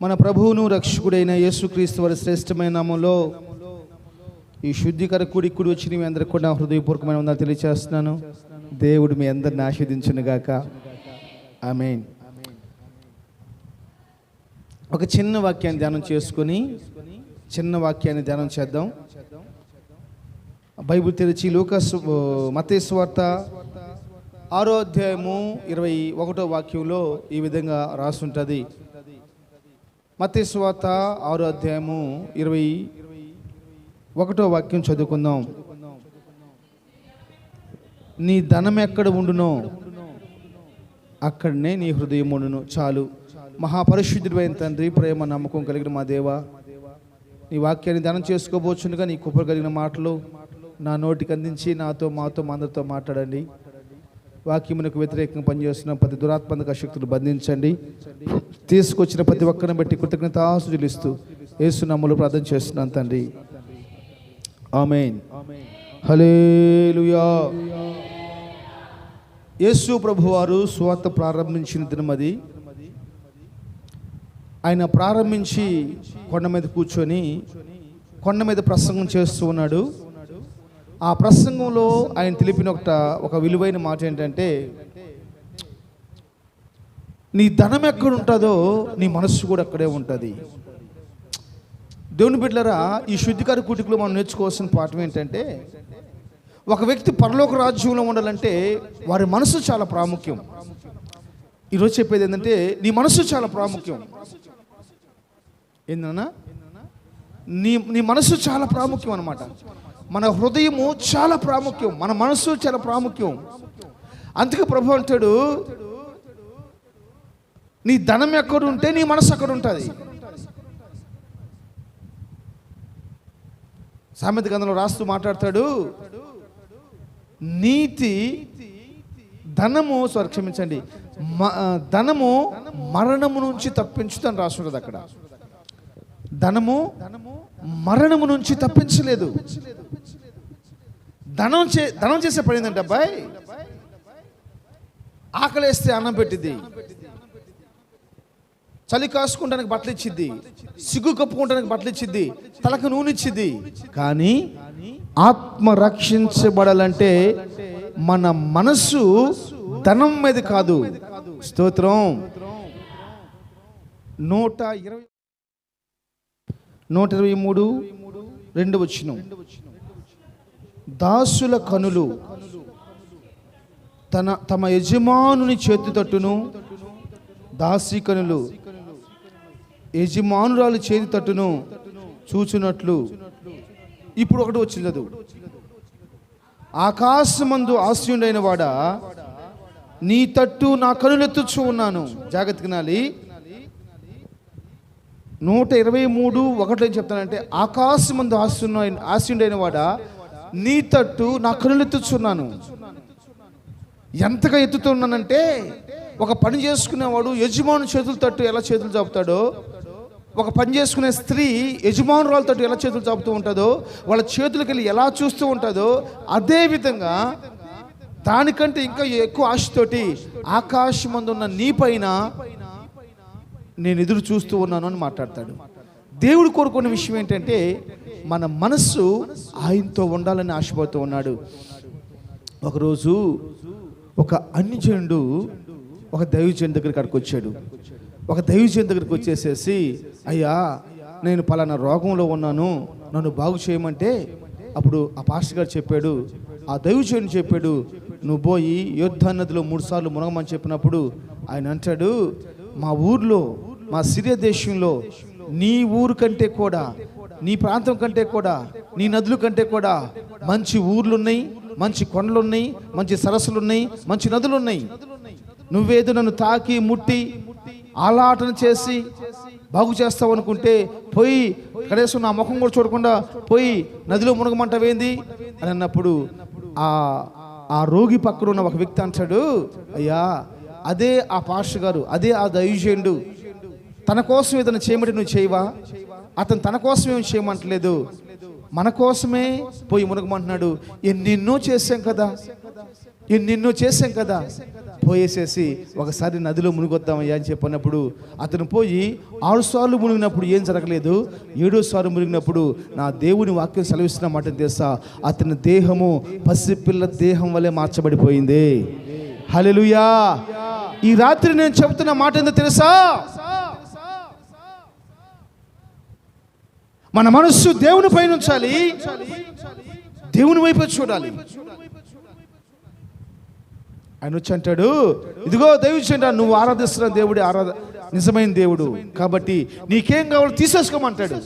మన ప్రభువును రక్షకుడైన యేసుక్రీస్తు వారి శ్రేష్టమైన నామంలో ఈ శుద్ధికర కూడి కూడి వచ్చి మీ అందరికి కూడా హృదయపూర్వకమైన వందలు తెలియజేస్తున్నాను దేవుడు మీ అందరిని ఆశీర్దించును ఐ మీన్ ఒక చిన్న వాక్యాన్ని ధ్యానం చేసుకొని చిన్న వాక్యాన్ని ధ్యానం చేద్దాం. బైబిల్ తెరిచి లూకస్ మతేశ్వార్త ఆరో అధ్యాయము ఇరవై ఒకటో వాక్యంలో ఈ విధంగా రాసుంటుంది. మతేసు వార్త ఆరో అధ్యాయము ఇరవై ఒకటో వాక్యం చదువుకుందాం. నీ ధనం ఎక్కడ ఉండునో అక్కడనే నీ హృదయం ఉండును చాలు. మహాపరిశుద్ధుడైన తండ్రి ప్రేమ నమ్మకం కలిగిన మా దేవ నీ వాక్యాన్ని ధనం చేసుకోబోచుండగా నీ కుప్ప కలిగిన మాటలు నా నోటికి అందించి నాతో మాతో మా అందరితో మాట్లాడండి. వాక్యమునకు వ్యతిరేకంగా పనిచేస్తున్న ప్రతి దురాత్మక శక్తులు బంధించండి. తీసుకొచ్చిన ప్రతి ఒక్కరిని బట్టి కృతజ్ఞతాసు చెల్లిస్తూ ఏసునామలు ప్రార్థన చేస్తున్నాను తండ్రి. ఆమెన్. హలేలుయా యేసు ప్రభువారు స్వాత ప్రారంభించిన దినమది ఆయన ప్రారంభించి కొండ మీద కూర్చొని కొండ మీద ప్రసంగం చేస్తూ ఉన్నాడు. ఆ ప్రసంగంలో ఆయన తెలిపిన ఒక ఒక విలువైన మాట ఏంటంటే నీ ధనం ఎక్కడ ఉంటుందో నీ మనస్సు కూడా అక్కడే ఉంటుంది. దేవుని బిడ్డలరా ఈ శుద్ధికారి కూటికలో మనం నేర్చుకోవాల్సిన పాఠం ఏంటంటే ఒక వ్యక్తి పరలోక రాజ్యంలో ఉండాలంటే వారి మనసు చాలా ప్రాముఖ్యం. ఈరోజు చెప్పేది ఏంటంటే నీ మనసు చాలా ప్రాముఖ్యం. ఏందన్నా నీ నీ మనసు చాలా ప్రాముఖ్యం అనమాట మన హృదయము చాలా ప్రాముఖ్యం మన మనసు చాలా ప్రాముఖ్యం. అందుకే ప్రభు అంటాడు నీ ధనం ఎక్కడ ఉంటే నీ మనసు అక్కడ ఉంటుంది సామెత గంధంలో రాస్తూ మాట్లాడతాడు నీతి ధనము సారీ క్షమించండి మ- ధనము మరణము నుంచి తప్పించుతాను రాసుండదు అక్కడ. ధనము మరణము నుంచి తప్పించలేదు. ధనం చే ధనం చేసే పని ఏంటంటే అబ్బాయి ఆకలేస్తే అన్నం పెట్టింది చలి కాసుకుంటానికి బట్టలు ఇచ్చిద్ది. సిగ్గు కప్పుకుంటానికి బట్టలు ఇచ్చిద్ది. తలకు నూనె ఇచ్చిద్ది. కానీ ఆత్మ రక్షించబడాలంటే మన మనసు ధనం మీద కాదు. స్తోత్రం. నూట ఇరవై నూట ఇరవై మూడు రెండు వచ్చిన. దాసుల కనులు తన తమ యజమానుని చేతి తట్టును దాసి కనులు యజమానురాలు చేతి తట్టును చూచున్నట్లు ఇప్పుడు ఒకటి వచ్చింది అది ఆకాశమందు ఆశ్రయుడైన వాడా నీ తట్టు నా కనులెత్తుచూ ఉన్నాను. జాగ్రత్త వినాలి. నూట ఇరవై మూడు ఒకటి ఏం చెప్తానంటే ఆకాశమందు ఆశ్రయ ఆశ్రయుడైన వాడా నీ తట్టు నా కనులెత్తుచున్నాను ఎంతగా ఎత్తుతున్నానంటే ఒక పని చేసుకునేవాడు యజమాను చేతులు తట్టు ఎలా చేతులు చాపుతాడో ఒక పని చేసుకునే స్త్రీ యజమానురాల తట్టు ఎలా చేతులు చాపుతూ ఉంటుందో వాళ్ళ చేతులకి వెళ్ళి ఎలా చూస్తూ ఉంటుందో అదేవిధంగా దానికంటే ఇంకా ఎక్కువ ఆశతోటి ఆకాశమందు ఉన్న నీ పైన నేను ఎదురు చూస్తూ ఉన్నాను అని మాట్లాడతాడు. దేవుడు కోరుకున్న విషయం ఏంటంటే మన మనస్సు ఆయనతో ఉండాలని ఆశపడుతూ ఉన్నాడు. ఒకరోజు ఒక అన్యజనుడు ఒక దైవజన్ దగ్గరికి అక్కడికి వచ్చాడు. ఒక దైవజన్ దగ్గరికి వచ్చేసేసి అయ్యా నేను పలానా రోగంలో ఉన్నాను. నన్ను బాగు చేయమంటే అప్పుడు ఆ పాస్టర్ గారు చెప్పాడు ఆ దైవజనుడు చెప్పాడు నువ్వు పోయి యుద్ధ నదిలో మూడుసార్లు మునగమని చెప్పినప్పుడు ఆయన అంటాడు మా ఊర్లో మా సిరియా దేశంలో నీ ఊరు కంటే కూడా నీ ప్రాంతం కంటే కూడా నీ నదుల కంటే కూడా మంచి ఊర్లున్నాయి మంచి కొండలున్నాయి మంచి సరస్సులున్నాయి మంచి నదులున్నాయి. నువ్వేదో నన్ను తాకి ముట్టి ఆలాటన చేసి బాగు చేస్తావు అనుకుంటే పోయి కనీసం నా ముఖం కూడా చూడకుండా పోయి నదిలో మునగమంటవేంది? అని అన్నప్పుడు ఆ ఆ రోగి పక్కన ఉన్న ఒక వ్యక్తి అంటాడు అయ్యా అదే ఆ పాస్టర్ గారు అదే ఆ దైవజనుడు. తన కోసం ఏదైనా చేయమంటే నువ్వు చేయవా? అతను తన కోసం ఏం చేయమంటలేదు. మన కోసమే పోయి మునగమంటున్నాడు. ఎన్నెన్నో చేశాం కదా. ఎన్నెన్నో చేశాం కదా. పోయేసేసి ఒకసారి నదిలో మునిగొద్దామయ్యా అని చెప్పినప్పుడు అతను పోయి ఆరు సార్లు మునిగినప్పుడు ఏం జరగలేదు. ఏడో సార్లు మునిగినప్పుడు నా దేవుని వాక్యం సెలవిస్తున్న మాట తెలుసా? అతని దేహము పసిపిల్ల దేహం వలె మార్చబడిపోయింది. హలెలుయా ఈ రాత్రి నేను చెబుతున్న మాట ఏందో తెలుసా? మన మనస్సు దేవుని పైన ఉంచాలి. దేవుని వైపు చూడాలి. ఆయన వచ్చి అంటాడు ఇదిగో దైవచండ నువ్వు ఆరాధిస్తున్న దేవుడి ఆరాధ నిజమైన దేవుడు. కాబట్టి నీకేం కావాలో తీసేసుకోమంటాడు.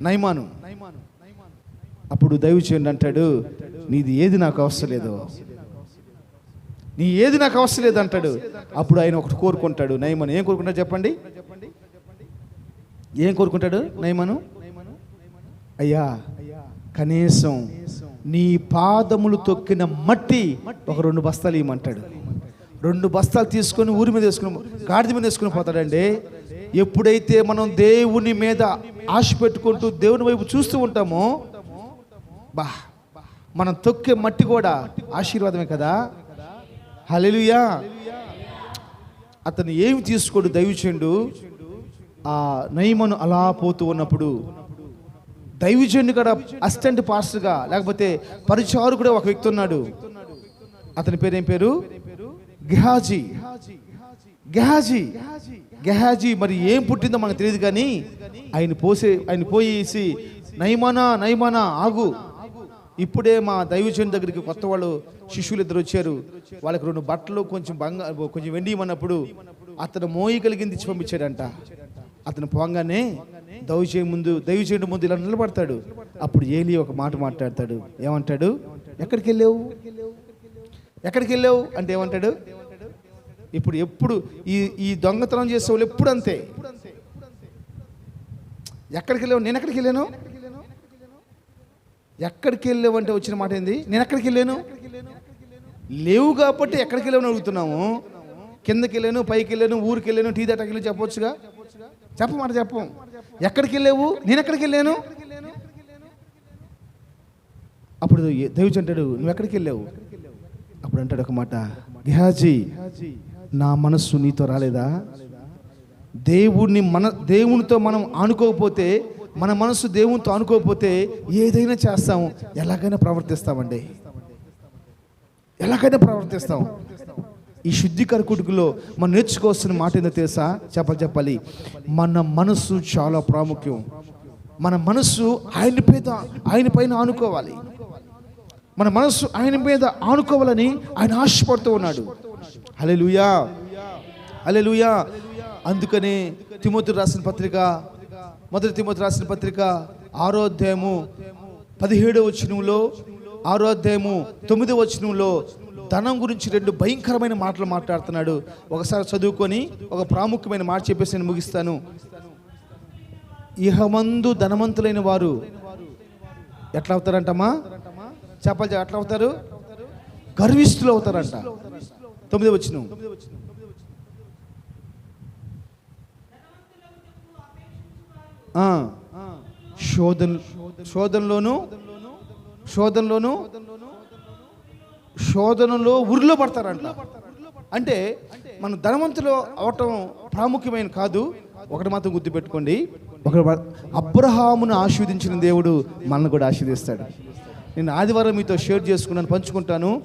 నైమాను అప్పుడు దైవచండి అంటాడు నీది ఏది నాకు అవసరం లేదు. నీ ఏది నాకు అవసరం లేదు అంటాడు. అప్పుడు ఆయన ఒకటి కోరుకుంటాడు. నైమను ఏం కోరుకుంటాడు చెప్పండి? ఏం కోరుకుంటాడు నైమను అయ్యా కనీసం నీ పాదములు తొక్కిన మట్టి ఒక రెండు బస్తాలు ఇవ్వమంటాడు. రెండు బస్తాలు తీసుకొని ఊరి మీద వేసుకుని గాడిద మీద వేసుకుని పోతాడండి. ఎప్పుడైతే మనం దేవుని మీద ఆశ పెట్టుకుంటూ దేవుని వైపు చూస్తూ ఉంటామో బా మనం తొక్కే మట్టి కూడా ఆశీర్వాదమే కదా? హలెలుయా అతను ఏమి తీసుకోడు దైవచండు ఆ నయమను అలా పోతూ ఉన్నప్పుడు దైవజనుడు కూడా అసిస్టెంట్ పాస్టర్గా లేకపోతే పరిచారకుడు ఒక వ్యక్తి ఉన్నాడు. అతని పేరు ఏం పేరు? గెహాజీ. గెహాజీ. గెహాజీ మరి ఏం పుట్టిందో మనకు తెలియదు కానీ ఆయన పోసే ఆయన పోయేసి నయమానా నయమానా ఆగు. ఇప్పుడే మా దైవజన్ దగ్గరికి కొత్త వాళ్ళు శిష్యులు ఇద్దరు వచ్చారు. వాళ్ళకి రెండు బట్టలు కొంచెం బంగారు కొంచెం వెండి ఇవ్వమన్నప్పుడు అతను మోయి కలిగింది ఇచ్చి పంపించాడంట. అతను పోగానే దైవచే ముందు దైవచేయుడు ముందు ఇలా నిలబడతాడు. అప్పుడు ఏలి ఒక మాట మాట్లాడతాడు. ఏమంటాడు? ఎక్కడికి వెళ్ళావు ఎక్కడికి వెళ్ళావు అంటే ఏమంటాడు? ఇప్పుడు ఎప్పుడు ఈ ఈ దొంగతనం చేసే వాళ్ళు ఎప్పుడు అంతే. ఎక్కడికి వెళ్ళావు నేను ఎక్కడికి వెళ్ళాను ఎక్కడికి వెళ్ళావు అంటే వచ్చిన మాట ఏంది? నేను ఎక్కడికి వెళ్ళాను లేవు కాబట్టి ఎక్కడికి వెళ్ళావు అని అడుగుతున్నాము. కిందకి వెళ్ళాను పైకి వెళ్ళాను ఊరికి వెళ్ళాను టీ దాటాకి వెళ్ళి చెప్పొచ్చుగా? చెప్పమాట చెప్పం. ఎక్కడికి వెళ్ళావు నేను ఎక్కడికి వెళ్ళాను? అప్పుడు దైవజన్ అంటాడు నువ్వు ఎక్కడికి వెళ్ళావు? అప్పుడు అంటాడు ఒక మాట గిహాజీ నా మనస్సు నీతో రాలేదా? దేవుణ్ణి మన దేవునితో మనం ఆనుకోకపోతే మన మనస్సు దేవునితో ఆనుకోకపోతే ఏదైనా చేస్తాము ఎలాగైనా ప్రవర్తిస్తామండి. ఎలాగైనా ప్రవర్తిస్తాం. ఈ శుద్ధికర కుటుకులో మనం నేర్చుకోవాల్సిన మాట ఏందో తెలుసా? చెప్పాలి చెప్పాలి. మన మనస్సు చాలా ప్రాముఖ్యం. మన మనస్సు ఆయన మీద ఆయన పైన ఆనుకోవాలి. మన మనస్సు ఆయన మీద ఆనుకోవాలని ఆయన ఆశపడుతూ ఉన్నాడు. హలే లూయా హలే లూయా అందుకనే తిమోతి రాసిన పత్రిక మొదటి తిమోతి రాసిన పత్రిక ఆరో అధ్యాయము పదిహేడో వచనంలో ఆరో అధ్యాయము తొమ్మిదో వచనంలో ధనం గురించి రెండు భయంకరమైన మాటలు మాట్లాడుతున్నాడు. ఒకసారి చదువుకొని ఒక ప్రాముఖ్యమైన మాట చెప్పేసి నేను ముగిస్తాను. ఇహమందు ధనవంతులైన వారు ఎట్లా అవుతారంటమ్మా? చెప్పాలి ఎట్లా అవుతారు? గర్విస్తులు అవుతారంట. తొమ్మిది వచ్చిన. శోధన శోధనలోను శోధనలోను శోధనలో ఉరిలో పడతారంట. అంటే మన ధనవంతులు అవటం ప్రాముఖ్యమైన కాదు. ఒకటి మాత్రం గుర్తుపెట్టుకోండి. ఒక అబ్రహామును ఆశీర్వదించిన దేవుడు మనల్ని కూడా ఆశీర్దిస్తాడు నేను ఆదివారం మీతో షేర్ చేసుకున్నాను పంచుకుంటాను.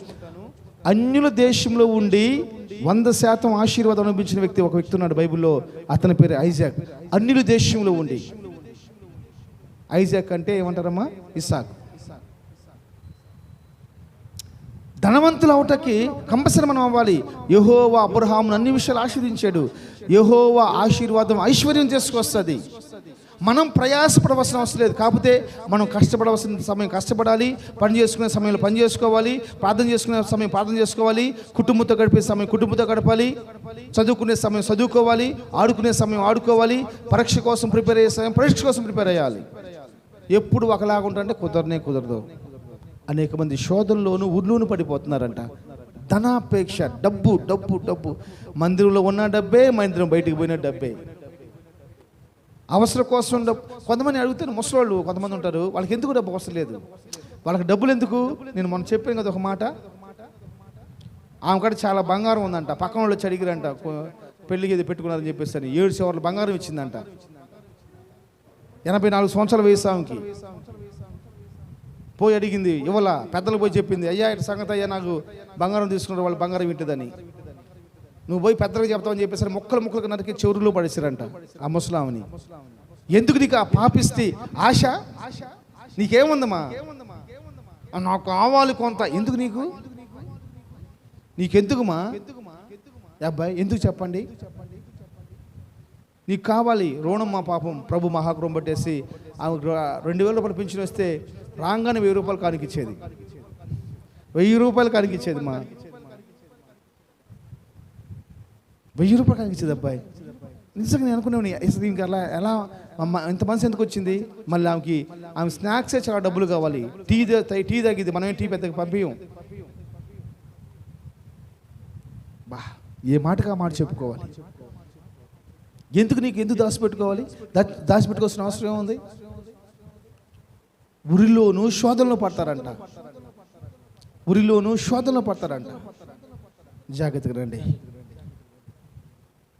అన్యుల దేశంలో ఉండి వంద శాతం ఆశీర్వాదం అనిపించిన వ్యక్తి ఒక వ్యక్తి ఉన్నాడు బైబిల్లో. అతని పేరు ఐజాక్. అన్యుల దేశంలో ఉండి. ఐజాక్ అంటే ఏమంటారమ్మా? ఇసాక్ ధనవంతులు అవటకి కంపల్సరీ మనం అవ్వాలి. యహోవా అబ్రహామును అన్ని విషయాలు ఆశీర్దించాడు యహోవా ఆశీర్వాదం ఐశ్వర్యం చేసుకొస్తుంది. మనం ప్రయాసపడవలసిన అవసరం లేదు. కాకపోతే మనం కష్టపడవలసిన సమయం కష్టపడాలి. పని చేసుకునే సమయంలో పని చేసుకోవాలి. ప్రార్థన చేసుకునే సమయం ప్రార్థన చేసుకోవాలి. కుటుంబంతో గడిపే సమయం కుటుంబంతో గడపాలి. చదువుకునే సమయం చదువుకోవాలి. ఆడుకునే సమయం ఆడుకోవాలి. పరీక్ష కోసం ప్రిపేర్ అయ్యే సమయం పరీక్ష కోసం ప్రిపేర్ అయ్యాలి. ఎప్పుడు ఒకలాగా ఉంటుంటే కుదరనే కుదరదు. అనేక మంది శోధనలోను ఊర్లోను పడిపోతున్నారంట. ధనాపేక్ష డబ్బు డబ్బు డబ్బు. మందిరంలో ఉన్న డబ్బే మందిరం బయటికి పోయిన డబ్బే. అవసరం కోసం డబ్బు. కొంతమంది అడుగుతారు ముసలోళ్ళు కొంతమంది ఉంటారు వాళ్ళకి ఎందుకు డబ్బు అవసరం లేదు? వాళ్ళకి డబ్బులు ఎందుకు? నేను మొన్న చెప్పాను కదా ఒక మాట. ఆమె కాడ చాలా బంగారం ఉందంట. పక్కన వాళ్ళు వచ్చి అడిగిరంట పెళ్ళికి ఇది పెట్టుకున్నారని చెప్పేసి అని. ఏడు చివర్లు బంగారం ఇచ్చిందంట. ఎనభై నాలుగు సంవత్సరాల వయసు ఆమెకి. పోయి అడిగింది ఇవ్వాల పెద్దలు పోయి చెప్పింది అయ్యా ఇటు సంగతి అయ్యా నాకు బంగారం తీసుకున్నారు వాళ్ళు బంగారం వింటుందని. నువ్వు పోయి పెద్దలకు చెప్తావని చెప్పేసి ముక్కలు ముక్కలకు నరికి చెవురులో పడేసారంట ఆ ముసలామని. ఎందుకు నీకు ఆ పాపిస్తే ఆశ? నీకేముందమ్మా? నాకు కావాలి కొంత ఎందుకు నీకు? నీకెందుకుమా? అబ్బాయి ఎందుకు చెప్పండి? నీకు కావాలి రుణం మా పాపం ప్రభు మహాకృం పట్టేసి ఆమె రెండు వేల రూపాయలు పెంచిన వస్తే రాగానే వెయ్యి రూపాయలు కానికిచ్చేది. వెయ్యి రూపాయలు కానికిచ్చేది మా. వెయ్యి రూపాయలు కానికిచ్చేది అబ్బాయి. నిజంగా నేను అనుకునేవాడిని ఇంకా అలా ఎలా అమ్మ ఇంత మనసు ఎందుకు వచ్చింది? మళ్ళీ ఆమెకి ఆమె స్నాక్సే చాలా డబ్బులు కావాలి. టీ టీ తగ్గిద్ది మనమే టీ పెద్దగా పంపించం బా ఏ మాటగా మాట చెప్పుకోవాలి? ఎందుకు నీకు ఎందుకు దాచిపెట్టుకోవాలి? దా- దాచిపెట్టుకోవాల్సిన అవసరం ఏముంది? ఉరిలోనూ శోధనలు పడతారంట. ఉరిలోనూ శోధనలు పడతారంట. జాగ్రత్తగా రండి.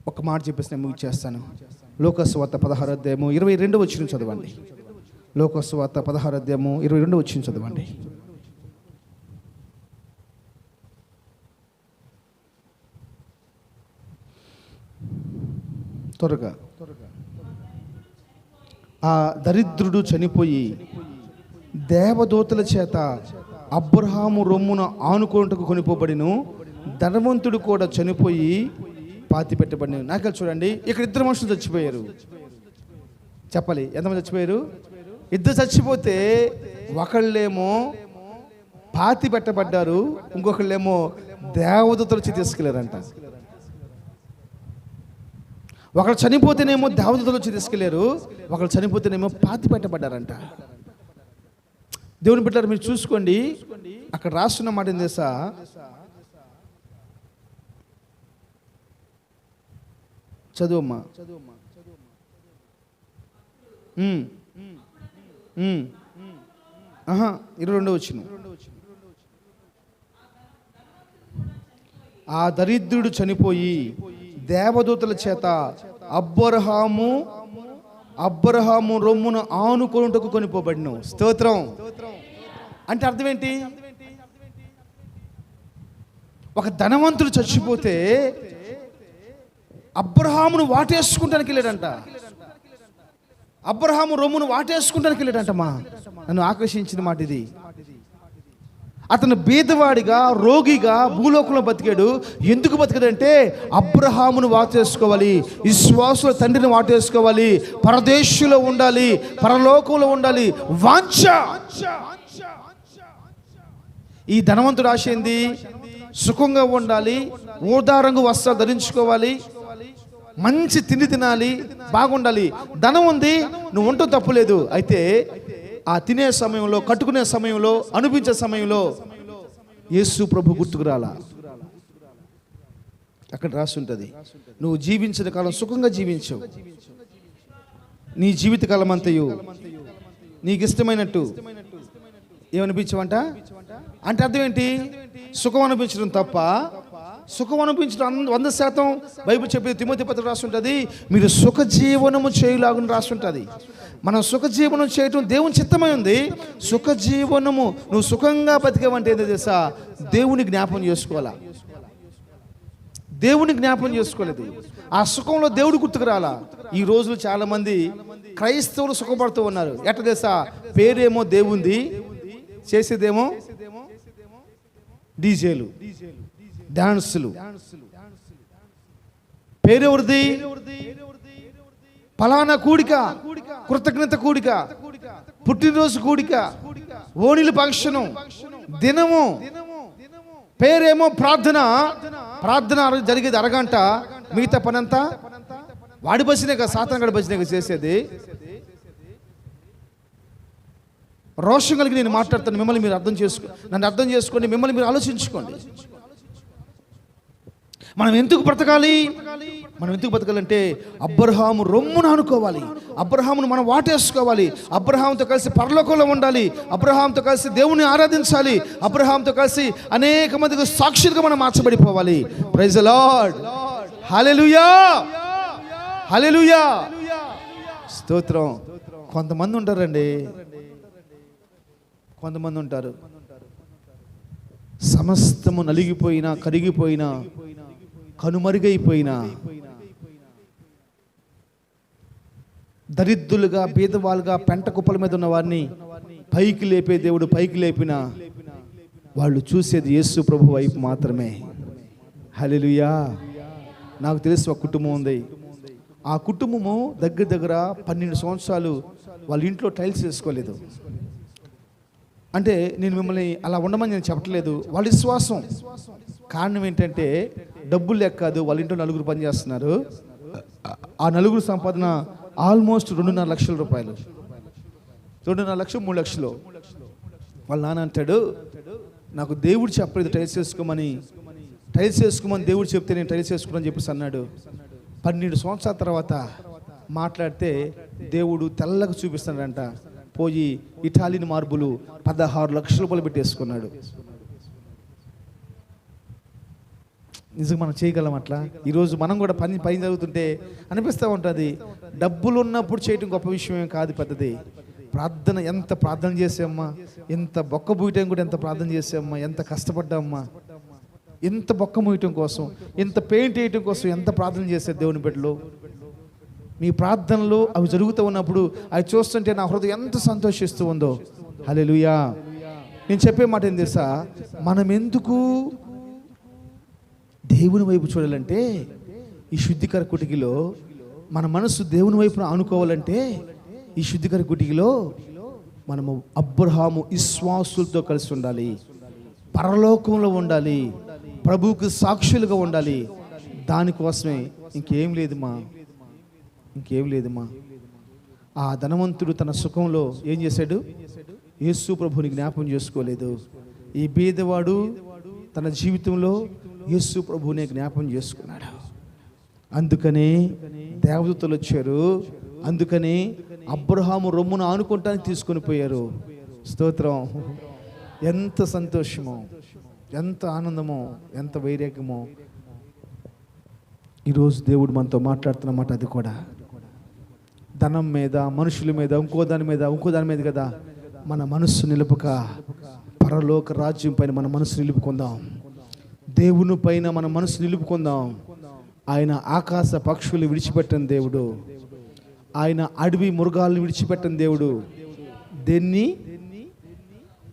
ఒక మాట చెప్పేసి నేను ముగిచేస్తాను లోకస్వార్త పదహారు అధ్యాయము ఇరవై రెండు వచ్చిన చదవండి. లోకస్వార్త పదహారు అధ్యాయము ఇరవై రెండు వచ్చిన చదవండి. త్వరగా. ఆ దరిద్రుడు చనిపోయి దేవదూతల చేత అబ్రహాము రొమ్మున ఆనుకోటకు కొనిపోబడిను ధనవంతుడు కూడా చనిపోయి పాతి పెట్టబడిన. నాకు చూడండి ఇక్కడ ఇద్దరు మనుషులు చచ్చిపోయారు. చెప్పాలి ఎంతమంది చచ్చిపోయారు? ఇద్దరు చచ్చిపోతే ఒకళ్ళేమో పాతి పెట్టబడ్డారు ఇంకొకళ్ళేమో దేవదూతలు వచ్చి తీసుకెళ్ళారంట. ఒకళ్ళు చనిపోతేనేమో దేవదూతలు వచ్చి తీసుకెళ్ళారు ఒకళ్ళు చనిపోతేనేమో పాతి పెట్టబడ్డారంట. దేవుని బిడ్డారు మీరు చూసుకోండి. అక్కడ రాస్తున్న మాట ఏం తెలుసా? చదువమ్మా. ఆహా ఇరవై రెండో వచ్చిన. ఆ దరిద్రుడు చనిపోయి దేవదూతల చేత అబ్బరహాము అబ్రహాము రొమ్మును ఆనుకొనుటకు కొనిపోబడిను స్తోత్రం. అంటే అర్థం ఏంటి ఒక ధనవంతుడు చచ్చిపోతే అబ్రహామును వాటేసుకుంటానికి వెళ్ళాడంట. అబ్రహాము రొమ్మును వాటేసుకుంటానికి వెళ్ళాడంట మా నన్ను ఆకర్షించిన మాట ఇది అతను బీదవాడిగా రోగిగా భూలోకంలో బతికాడు. ఎందుకు బతికాడంటే అబ్రహామును వాటేసుకోవాలి విశ్వాసుల తండ్రిని వాటేసుకోవాలి పరదేశంలో ఉండాలి పరలోకంలో ఉండాలి. వాంఛ! ఈ ధనవంతుడు ఆశ ఏంది? సుఖంగా ఉండాలి ఊదారంగు వస్త్రాలు ధరించుకోవాలి మంచి తిండి తినాలి బాగుండాలి. ధనం ఉంది నువ్వు ఉండటం తప్పులేదు అయితే ఆ తినే సమయంలో కట్టుకునే సమయంలో అనిపించే సమయంలో యేసు ప్రభు గుర్తుకు రాలా? అక్కడ రాసి ఉంటుంది నువ్వు జీవించిన కాలం సుఖంగా జీవించవు. నీ జీవితకాలం అంతయు నీకు ఇష్టమైనట్టు ఏమనిపించవంట? అంటే అర్థం ఏంటి సుఖం అనిపించడం తప్ప సుఖం అనిపించడం వంద శాతం బైబిల్ చెప్పేది తిమోతి పత్రిక రాస్తుంటుంది మీరు సుఖ జీవనము చేయులాగుని రాస్తుంటుంది మనం సుఖ జీవనం చేయటం దేవుని చిత్తమై ఉంది. సుఖ జీవనము నువ్వు సుఖంగా బతికేవంటే ఏదో తెలుసా? దేవుని జ్ఞాపం చేసుకోవాలా? దేవుని జ్ఞాపం చేసుకోలేదు. ఆ సుఖంలో దేవుడు గుర్తుకు రాలా? ఈ రోజులు చాలా మంది క్రైస్తవులు సుఖపడుతూ ఉన్నారు. ఎట్ట తెలుసా? పేరేమో దేవుంది చేసేదేమో డీజేలు డాన్సులు. పేరెవరిది? ఫలానా కూడిక కృతజ్ఞత కూడిక పుట్టినరోజు కూడిక ఓణిలు ఫంక్షను దినము పేరేమో ప్రార్థన ప్రార్థన జరిగేది అరగంట మిగతా పనంతా వాడి బసినే కదా గడి బసినే చేసేది. రోషం కలిగి నేను మాట్లాడతాను మిమ్మల్ని మీరు అర్థం చేసుకో నన్ను అర్థం చేసుకోండి మిమ్మల్ని మీరు ఆలోచించుకోండి. మనం ఎందుకు బ్రతకాలి? మనం ఎందుకు బతకాలంటే అబ్రహాము రొమ్మును అనుకోవాలి అబ్రహామును మనం వాటేసుకోవాలి. అబ్రహాంతో కలిసి పరలోకంలో ఉండాలి. అబ్రహాంతో కలిసి దేవుని ఆరాధించాలి. అబ్రహాంతో కలిసి అనేక మందికి సాక్షులుగా మనం మార్చబడిపోవాలి. ప్రైజ్ లార్డ్ హలెలుయా హలెలుయా స్తోత్రం. కొంతమంది ఉంటారండి. కొంతమంది ఉంటారు. సమస్తము నలిగిపోయినా కరిగిపోయినా కనుమరుగైపోయినా దరిద్రులుగా బీదవాళ్ళుగా పెంట కుప్పల మీద ఉన్న వారిని పైకి లేపే దేవుడు పైకి లేపిన వాళ్ళు చూసేది యేసు ప్రభు వైపు మాత్రమే. హలెలుయా నాకు తెలిసి ఒక కుటుంబం ఉంది. ఆ కుటుంబము దగ్గర దగ్గర పన్నెండు సంవత్సరాలు వాళ్ళ ఇంట్లో టైల్స్ వేసుకోలేదు. అంటే నేను మిమ్మల్ని అలా ఉండమని నేను చెప్పట్లేదు. వాళ్ళ విశ్వాసం. కారణం ఏంటంటే డబ్బులు లెక్క కాదు వాళ్ళ ఇంట్లో నలుగురు పని చేస్తున్నారు ఆ నలుగురు సంపాదన ఆల్మోస్ట్ రెండున్నర లక్షల రూపాయలు. రెండున్నర లక్షలు మూడు లక్షలు. వాళ్ళ నాన్న అంటాడు నాకు దేవుడు చెప్పలేదు టైల్స్ వేసుకోమని. టైల్స్ వేసుకోమని దేవుడు చెప్తే నేను టైల్స్ వేసుకోమని చెప్పేసి అన్నాడు. పన్నెండు సంవత్సరాల తర్వాత మాట్లాడితే దేవుడు తెల్లగా చూపిస్తాడంట పోయి ఇటాలియన్ మార్బులు పదహారు లక్షల రూపాయలు పెట్టేసుకున్నాడు నిజంగా మనం చేయగలం అట్లా? ఈరోజు మనం కూడా పని పని జరుగుతుంటే అనిపిస్తూ ఉంటుంది. డబ్బులు ఉన్నప్పుడు చేయటం గొప్ప విషయం ఏం కాదు పెద్దది. ప్రార్థన ఎంత ప్రార్థన చేసామ్మా ఎంత బొక్క పూయటం కూడా ఎంత ప్రార్థన చేసామ్మా ఎంత కష్టపడ్డామ్మా ఎంత బొక్క మూయటం కోసం ఎంత పెయింట్ వేయటం కోసం ఎంత ప్రార్థన చేశారు దేవుని బిడ్డలు? మీ ప్రార్థనలు అవి జరుగుతూ ఉన్నప్పుడు అవి చూస్తుంటే నా హృదయం ఎంత సంతోషిస్తూ ఉందో. హల్లెలూయా. నేను చెప్పే మాట ఏం తెలుసా? మనం ఎందుకు దేవుని వైపు చూడాలంటే ఈ శుద్ధికర కుటికిలో మన మనసు దేవుని వైపున అనుకోవాలంటే ఈ శుద్ధికర కుటికిలో మనము అబ్రహాము విశ్వాసులతో కలిసి ఉండాలి. పరలోకంలో ఉండాలి. ప్రభువుకు సాక్షులుగా ఉండాలి. దానికోసమే ఇంకేం లేదుమా? ఇంకేం లేదమ్మా ఆ ధనవంతుడు తన సుఖంలో ఏం చేశాడు? యేసు ప్రభుని జ్ఞాపం చేసుకోలేదు. ఈ బీదవాడు తన జీవితంలో యేసు ప్రభునే జ్ఞాపం చేసుకున్నాడు. అందుకనే దేవదూతలు వచ్చారు. అందుకని అబ్రహాము రొమ్మును ఆనుకుంటానికి తీసుకొని పోయారు. స్తోత్రం. ఎంత సంతోషమో. ఎంత ఆనందమో. ఎంత వైరాగ్యమో. ఈరోజు దేవుడు మనతో మాట్లాడుతున్నమాట అది కూడా. ధనం మీద మనుషుల మీద ఇంకో దాని మీద ఇంకో దాని మీద కదా మన మనస్సు నిలుపక పరలోక రాజ్యం పైన మన మనసు నిలుపుకుందాం. దేవుని పైన మన మనసు నిలుపుకుందాం. ఆయన ఆకాశ పక్షులు విడిచిపెట్టని దేవుడు. ఆయన అడవి మృగాలను విడిచిపెట్టని దేవుడు. దేన్ని?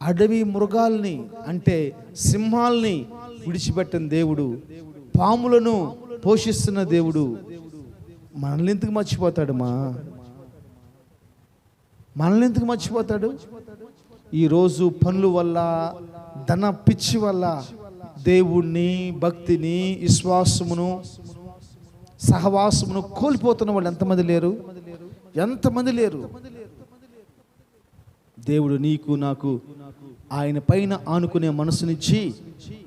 అడవి మృగాల్ని అంటే సింహాల్ని విడిచిపెట్టని దేవుడు. పాములను పోషిస్తున్న దేవుడు. మనల్ని ఎందుకు మర్చిపోతాడు మా? మనల్ని ఎందుకు మర్చిపోతాడు? ఈరోజు పనుల వల్ల ధన పిచ్చి వల్ల దేవుణ్ణి భక్తిని విశ్వాసమును సహవాసమును కోల్పోతున్న వాళ్ళు ఎంతమంది లేరు? ఎంతమంది లేరు? దేవుడు నీకు నాకు ఆయన పైన ఆనుకునే మనసునిచ్చి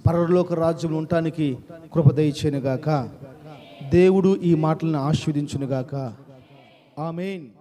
పరలోక రాజ్యంలో ఉండటానికి కృపదయచేనుగాక దేవుడు ఈ మాటలను ఆస్వాదించునుగాక ఆమెన్.